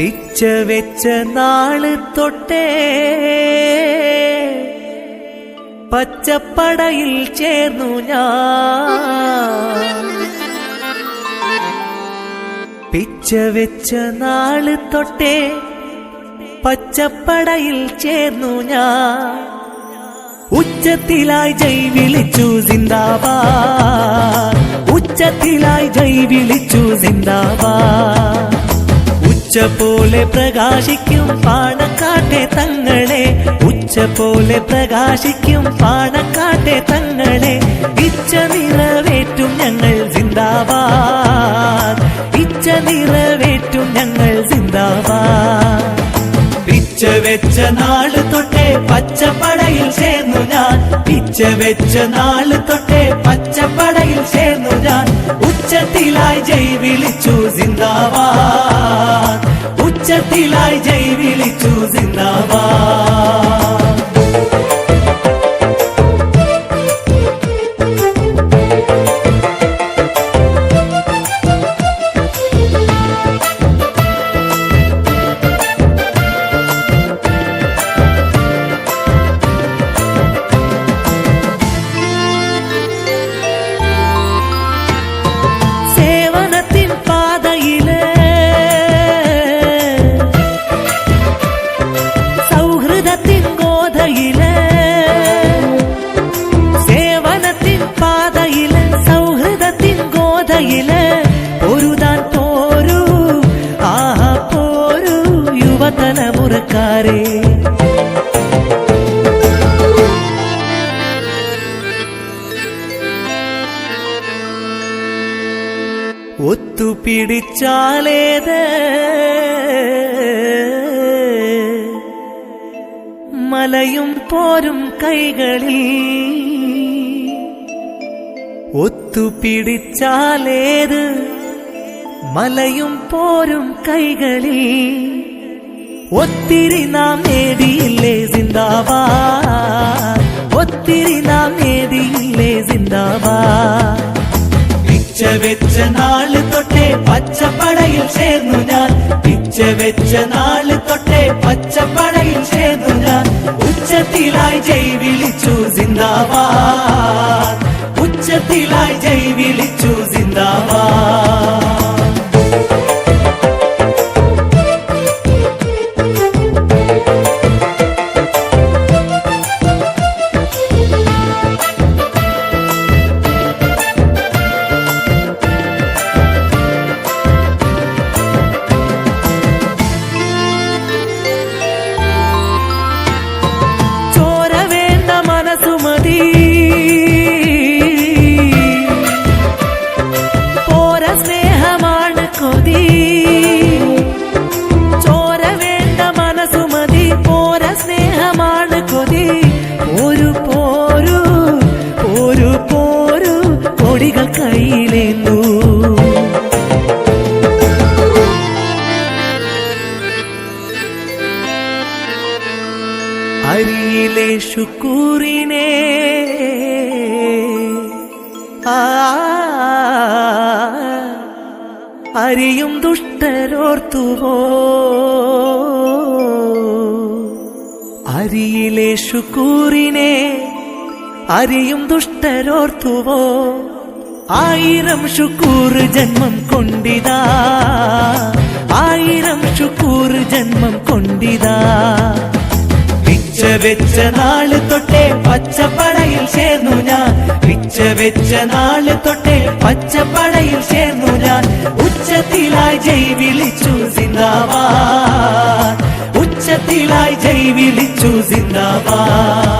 പിച്ച വെച്ച നാൾ തൊട്ടേ. പച്ചപ്പടയിൽ ചേർന്നു ഞാൻ. പിച്ച വെച്ച നാൾ തൊട്ടേ. പച്ചപ്പടയിൽ ചേർന്നു ഞാൻ. ഉച്ചത്തിലായി ജൈ വിളിച്ചു സിന്ദാബാ ഉച്ചത്തിലായി ജൈ വിളിച്ചു സിന്ദാബാദ്. ഉച്ച പോലെ പ്രകാശിക്കും പാണക്കാട്ടെ തങ്ങളെ. ഉച്ച പോലെ പ്രകാശിക്കും പാണക്കാട്ടെ തങ്ങളെ. ഇച്ച നിറവേറ്റും ഞങ്ങൾ സിന്ദാബാദ്. ഇച്ച നിറവേറ്റും ഞങ്ങൾ സിന്ദാബാദ്. പിച്ച വെച്ച നാൾ തൊട്ടേ പച്ചപ്പടയിൽ ചേർന്നു ഞാൻ. പിച്ച വെച്ച നാൾ തൊട്ടേ പച്ചപ്പടയിൽ ചേർന്നു ഞാൻ. ഉച്ചത്തിലായി ജൈ വിളിച്ചു സിന്ദാബാദ്. ഉച്ചത്തിലായി ജയ് വിളിച്ചു സിന്ദാബാദ് ഒത്തുപിടിച്ചാലേത് മലയും പോരും കൈകളിൽ ഒത്തുപിടിച്ചാലേത്? മലയും പോരും കൈകളിൽ ഒത്തിരി നാം നേടിയില്ലേ സിന്ദാബാദ് ചേർന്നു ഞാൻ. പിച്ച വെച്ച നാല് തൊട്ടേ പച്ചപ്പടയിൽ ചേർന്നു ഞാൻ. ഉച്ചത്തിലായി ജയ് വിളിച്ചു സിന്ദാബാദ്. ഉച്ചത്തിലായി ശുക്കൂറിനെ അരിയും ദുഷ്ടരോർത്തുവോ? അരിയിലെ ശുക്കൂറിനെ അരിയും ദുഷ്ടരോർത്തുവോ? ആയിരം ശുക്കൂർ ജന്മം കൊണ്ടിതാ. ആയിരം ശുക്കൂർ ജന്മം കൊണ്ടിതാ. പിച്ച വെച്ച നാൾ തൊട്ടേ പച്ചപ്പടയിൽ ചേർന്നു ഞാൻ. പിച്ച വെച്ച നാൾ തൊട്ടേ പച്ചപ്പടയിൽ ചേർന്നു ഞാൻ. ഉച്ചത്തിലായി ജയ് വിളിച്ചു സിന്ദാബാ ഉച്ചത്തിലായി ജയ് വിളിച്ചു സിന്ദാബാദ്.